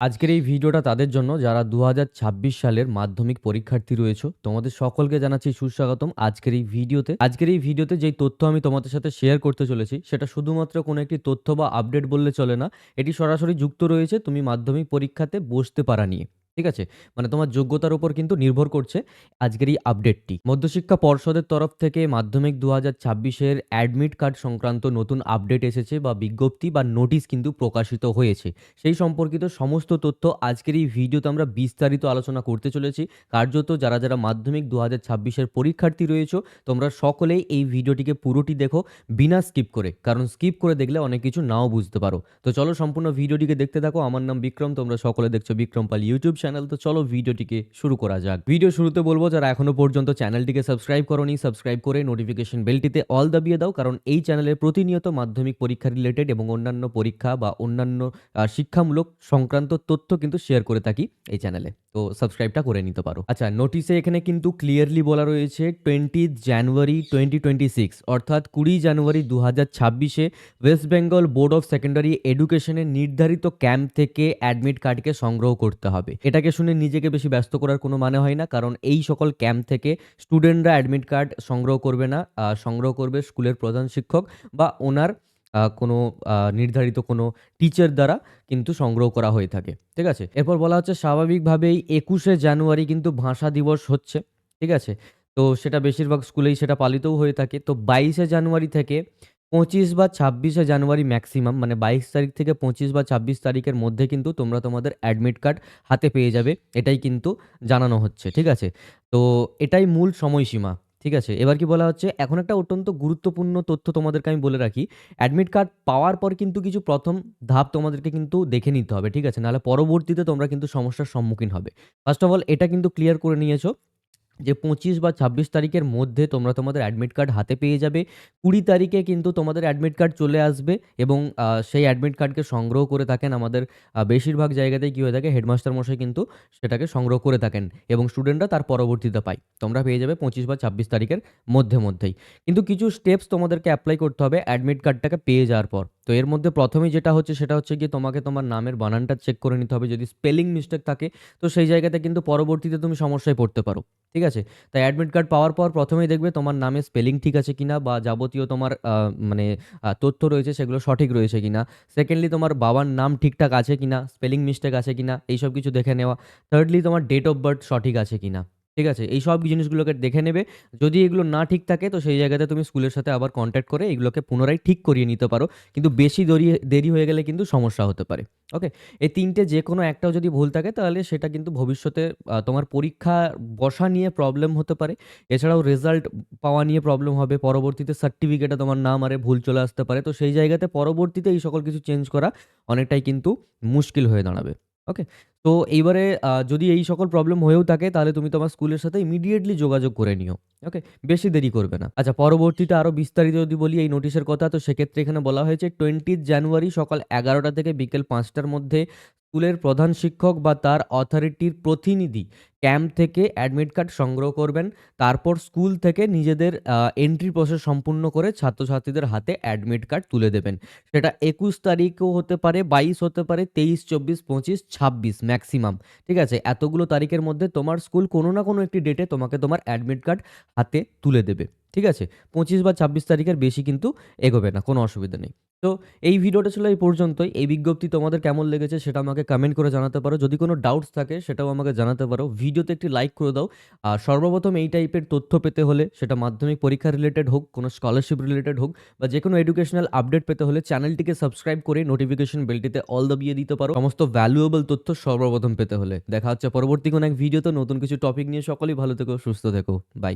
আজকের এই ভিডিওটা তাদের জন্য, যারা দু হাজার ছাব্বিশ সালের মাধ্যমিক পরীক্ষার্থী রয়েছে, তোমাদের সকলকে জানাচ্ছি সুস্বাগতম আজকের এই ভিডিওতে। আজকের এই ভিডিওতে যেই তথ্য আমি তোমাদের সাথে শেয়ার করতে চলেছি, সেটা শুধুমাত্র কোনো একটি তথ্য বা আপডেট বললে চলে না, এটি সরাসরি যুক্ত রয়েছে তুমি মাধ্যমিক পরীক্ষাতে বসতে পারা নিয়ে। ঠিক আছে? মানে তোমার যোগ্যতার উপর কিন্তু নির্ভর করছে আজকের এই আপডেটটি মধ্যশিক্ষা পর্ষদের তরফ থেকে মাধ্যমিক দু হাজার ছাব্বিশের অ্যাডমিট কার্ড সংক্রান্ত নতুন আপডেট এসেছে বা বিজ্ঞপ্তি বা নোটিশ কিন্তু প্রকাশিত হয়েছে। সেই সম্পর্কিত সমস্ত তথ্য আজকের এই ভিডিওতে আমরা বিস্তারিত আলোচনা করতে চলেছি। কার্যত যারা যারা মাধ্যমিক দু হাজার ছাব্বিশের পরীক্ষার্থী রয়েছে, তোমরা সকলেই এই ভিডিওটিকে পুরোটি দেখো বিনা স্কিপ করে। কারণ স্কিপ করে দেখলে অনেক কিছু নাও বুঝতে পারো। তো চলো সম্পূর্ণ ভিডিওটিকে দেখতে থাকো। আমার নাম বিক্রম, তোমরা সকলে দেখছ বিক্রম পাল ইউটিউব চ্যানেল তো চলো ভিডিওটিকে শুরু করা যাক। ভিডিও শুরুতে বলব, যারা এখনও পর্যন্ত চ্যানেলটিকে সাবস্ক্রাইব করনি সাবস্ক্রাইব করে নোটিফিকেশন বেলটিতে অল দাবিয়ে দাও, কারণ এই চ্যানেলে প্রতিনিয়ত মাধ্যমিক পরীক্ষা রিলেটেড এবং অন্যান্য পরীক্ষা বা অন্যান্য শিক্ষামূলক সংক্রান্ত তথ্য কিন্তু শেয়ার করে থাকি এই চ্যানেলে তো সাবস্ক্রাইবটা করে নিতে পারো। আচ্ছা নোটিশে এখানে কিন্তু ক্লিয়ারলি বলা রয়েছে twenty January twenty twenty six অর্থাৎ কুড়ি জানুয়ারি দু হাজার ছাব্বিশে West Bengal Board of Secondary এডুকেশনের নির্ধারিত ক্যাম্প থেকে অ্যাডমিট কার্ডকে সংগ্রহ করতে হবে। এটাকে শুনে নিজেকে বেশি ব্যস্ত করার কোনো মানে হয় না, কারণ এই সকল ক্যাম্প থেকে স্টুডেন্টরা অ্যাডমিট কার্ড সংগ্রহ করবে না সংগ্রহ করবে স্কুলের প্রধান শিক্ষক বা ওনার কোনো নির্ধারিত কোনো টিচার দ্বারা কিন্তু সংগ্রহ করা হয়ে থাকে, ঠিক আছে? এরপর বলা হচ্ছে স্বাভাবিকভাবেই একুশে জানুয়ারি কিন্তু ভাষা দিবস হচ্ছে, ঠিক আছে? তো সেটা বেশিরভাগ স্কুলেই সেটা পালিতও হয়ে থাকে। তো বাইশে জানুয়ারি থেকে পঁচিশ বা ছাব্বিশে জানুয়ারি ম্যাক্সিমাম মানে বাইশ তারিখ থেকে পঁচিশ বা ছাব্বিশ তারিখের মধ্যে কিন্তু তোমরা তোমাদের অ্যাডমিট কার্ড হাতে পেয়ে যাবে, এটাই কিন্তু জানানো হচ্ছে, ঠিক আছে? তো এটাই মূল সময়সীমা। ঠিক আছে? এবার কি বলা হচ্ছে, এখন একটা অত্যন্ত গুরুত্বপূর্ণ তথ্য তোমাদেরকে আমি বলে রাখি। অ্যাডমিট কার্ড পাওয়ার পর কিন্তু কিছু প্রথম ধাপ তোমাদেরকে কিন্তু দেখে নিতে হবে, ঠিক আছে? নাহলে পরবর্তীতে তোমরা কিন্তু সমস্যার সম্মুখীন হবে। ফার্স্ট অফ অল এটা কিন্তু ক্লিয়ার করে নিয়েছো। যে পঁচিশ বা ছাব্বিশ তারিখের মধ্যে তোমরা তোমাদের অ্যাডমিট কার্ড হাতে পেয়ে যাবে। কুড়ি তারিখে কিন্তু তোমাদের অ্যাডমিট কার্ড চলে আসবে এবং সেই অ্যাডমিট কার্ডকে সংগ্রহ করে থাকেন আমাদের বেশিরভাগ জায়গাতেই কী হয়ে থাকে হেডমাস্টার মশাই কিন্তু সেটাকে সংগ্রহ করে থাকেন এবং স্টুডেন্টরা তার পরবর্তীতে পায়। তোমরা পেয়ে যাবে পঁচিশ বা ছাব্বিশ তারিখের মধ্যে মধ্যেই। কিন্তু কিছু স্টেপস তোমাদেরকে অ্যাপ্লাই করতে হবে অ্যাডমিট কার্ডটাকে পেয়ে যাওয়ার পর। তো এর মধ্যে প্রথমেই যেটা হচ্ছে সেটা হচ্ছে গিয়ে তোমাকে তোমার নামের বানানটা চেক করে নিতে হবে। যদি স্পেলিং মিস্টেক থাকে, তো সেই জায়গাতে কিন্তু পরবর্তীতে তুমি সমস্যায় পড়তে পারো। ঠিক আছে? তাই অ্যাডমিট কার্ড পাওয়ার পর প্রথমেই দেখবে তোমার নামে স্পেলিং ঠিক আছে কিনা বা যাবতীয় তোমার মানে তথ্য রয়েছে, সেগুলো সঠিক রয়েছে কিনা। সেকেন্ডলি তোমার বাবার নাম ঠিকঠাক আছে কিনা স্পেলিং মিস্টেক আছে কিনা, এইসব কিছু দেখে নেওয়া। থার্ডলি তোমার ডেট অফ বার্থ সঠিক আছে কিনা। ঠিক আছে? এই সব জিনিসগুলোকে দেখে নেবে। যদি এগুলো না ঠিক থাকে, তো সেই জায়গাতে তুমি স্কুলের সাথে আবার কন্ট্যাক্ট করে এগুলোকে পুনরায় ঠিক করিয়ে নিতে পারো। কিন্তু বেশি দেরি দেরি হয়ে গেলে কিন্তু সমস্যা হতে পারে। ওকে? এই তিনটে যে কোনো একটাও যদি ভুল থাকে, তাহলে সেটা কিন্তু ভবিষ্যতে তোমার পরীক্ষা বসা নিয়ে প্রবলেম হতে পারে। এছাড়াও রেজাল্ট পাওয়া নিয়ে প্রবলেম হবে। পরবর্তীতে সার্টিফিকেটে তোমার নাম আরে ভুল চলে আসতে পারে। তো সেই জায়গাতে পরবর্তীতে এই সকল কিছু চেঞ্জ করা অনেকটাই কিন্তু মুশকিল হয়ে দাঁড়াবে। ওকে তো এইবারে যদি এই সকল প্রবলেম হয়েও থাকে, তাহলে তুমি তোমার স্কুলের সাথে ইমিডিয়েটলি যোগাযোগ করে নিও। ওকে বেশি দেরি করবে না। আচ্ছা পরবর্তীতে আরও বিস্তারিত যদি বলি এই নোটিশের কথা, তো সেক্ষেত্রে এখানে বলা হয়েছে টোয়েন্টি জানুয়ারি সকাল এগারোটা থেকে বিকেল পাঁচটার মধ্যে স্কুলের প্রধান শিক্ষক বা তার অথরিটির প্রতিনিধি ক্যাম্প থেকে অ্যাডমিট কার্ড সংগ্রহ করবেন। তারপর স্কুল থেকে নিজেদের এন্ট্রি প্রসেস সম্পূর্ণ করে ছাত্রছাত্রীদের হাতে অ্যাডমিট কার্ড তুলে দেবেন। সেটা একুশ তারিখও হতে পারে, বাইশ হতে পারে, তেইশ, চব্বিশ, পঁচিশ, ছাব্বিশ ম্যাক্সিমাম ঠিক আছে? এতগুলো তারিখের মধ্যে তোমার স্কুল কোনো না কোনো একটি ডেটে তোমাকে তোমার অ্যাডমিট কার্ড হাতে তুলে দেবে। ঠিক আছে? পঁচিশ বা ছাব্বিশ তারিখের বেশি কিন্তু এগোবে না, কোনো অসুবিধা নেই। তো এই ভিডিওটা ছিল এই পর্যন্তই। এই বিজ্ঞপ্তি তোমাদের কেমন লেগেছে সেটা আমাকে কমেন্ট করে জানাতে পারো। যদি কোনো ডাউটস থাকে সেটাও আমাকে জানাতে পারো। ভিডিওতে একটি লাইক করে দাও। আর সর্বপ্রথম এই টাইপের তথ্য পেতে হলে সেটা মাধ্যমিক পরীক্ষা রিলেটেড হোক, কোনো স্কলারশিপ রিলেটেড হোক, বা যে কোনো এডুকেশনাল আপডেট পেতে হলে চ্যানেলটিকে সাবস্ক্রাইব করে নোটিফিকেশন বেলটিতে অল দাবিয়ে দিতে পারো। সমস্ত ভ্যালুয়েবল তথ্য সর্বপ্রথম পেতে হলে। দেখা হচ্ছে পরবর্তী কোনো এক ভিডিওতে নতুন কিছু টপিক নিয়ে। সকলেই ভালো থেকো, সুস্থ থেকো। বাই